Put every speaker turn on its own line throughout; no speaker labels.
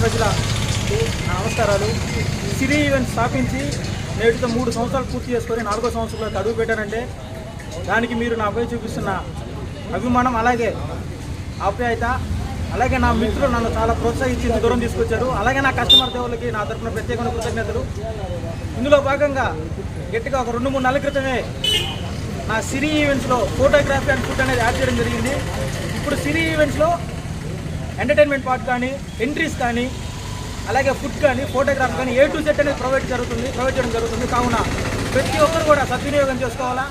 ప్రజల నమస్కారాలు. సిరి ఈవెంట్ స్థాపించి నేటితో మూడు సంవత్సరాలు పూర్తి చేసుకొని నాలుగో సంవత్సరంలో అడుగు పెట్టానంటే దానికి మీరు నాపై చూపిస్తున్న అభిమానం అలాగే ఆప్యాయత అలాగే నా మిత్రులు నన్ను చాలా ప్రోత్సహించి దూరం తీసుకొచ్చారు. అలాగే నా కస్టమర్ దేవులకి నా తరఫున ప్రత్యేకమైన కృతజ్ఞతలు. ఇందులో భాగంగా గట్టిగా ఒక రెండు మూడు నెలల క్రితమే నా సిరి ఈవెంట్స్లో ఫోటోగ్రఫీ అండ్ ఫుడ్ అనేది యాడ్ చేయడం జరిగింది. ఇప్పుడు సిరి ఈవెంట్స్లో ఎంటర్టైన్మెంట్ పార్ట్ కానీ ఎంట్రీస్ కానీ అలాగే ఫుడ్ కానీ ఫోటోగ్రాఫ్ కానీ ఏ టు సెట్ అనేది ప్రొవైడ్ జరుగుతుంది ప్రొవైడ్ చేయడం జరుగుతుంది. కావున ప్రతి ఒక్కరు కూడా సద్వినియోగం చేసుకోవాలా?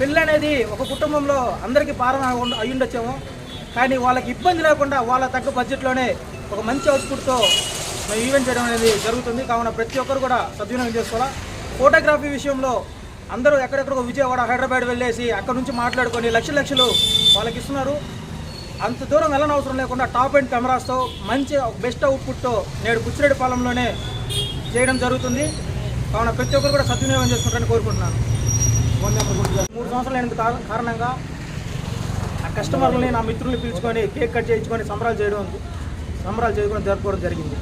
పెళ్ళి అనేది ఒక కుటుంబంలో అందరికీ భారం అయి- ఉండొచ్చేమో. కానీ వాళ్ళకి ఇబ్బంది లేకుండా వాళ్ళ తగ్గ బడ్జెట్లోనే ఒక మంచి అవుట్పుట్తో మేము ఈవెంట్ చేయడం అనేది జరుగుతుంది. కావున ప్రతి ఒక్కరు కూడా సద్వినియోగం చేసుకోవాలా? ఫోటోగ్రఫీ విషయంలో అందరూ ఎక్కడెక్కడికో విజయవాడ హైదరాబాద్ వెళ్ళేసి అక్కడ నుంచి మాట్లాడుకొని లక్ష లక్షలు వాళ్ళకి ఇస్తున్నారు. అంత దూరం వెళ్ళనవసరం లేకుండా టాప్ అండ్ కెమెరాస్తో మంచి బెస్ట్ అవుట్పుట్తో నేడు పుచ్చిరెడ్డిపాలెంలోనే చేయడం జరుగుతుంది. కావున ప్రతి ఒక్కరు కూడా సద్వినియోగం చేసుకుంటారని కోరుకుంటున్నాను. మూడు సంవత్సరాలు అయినందుకు కారణంగా ఆ కస్టమర్లని నా మిత్రుల్ని పిలుచుకొని కేక్ కట్ చేయించుకొని సంబరాలు చేయడం సంబరాలు చేసుకొని జరుపుకోవడం జరిగింది.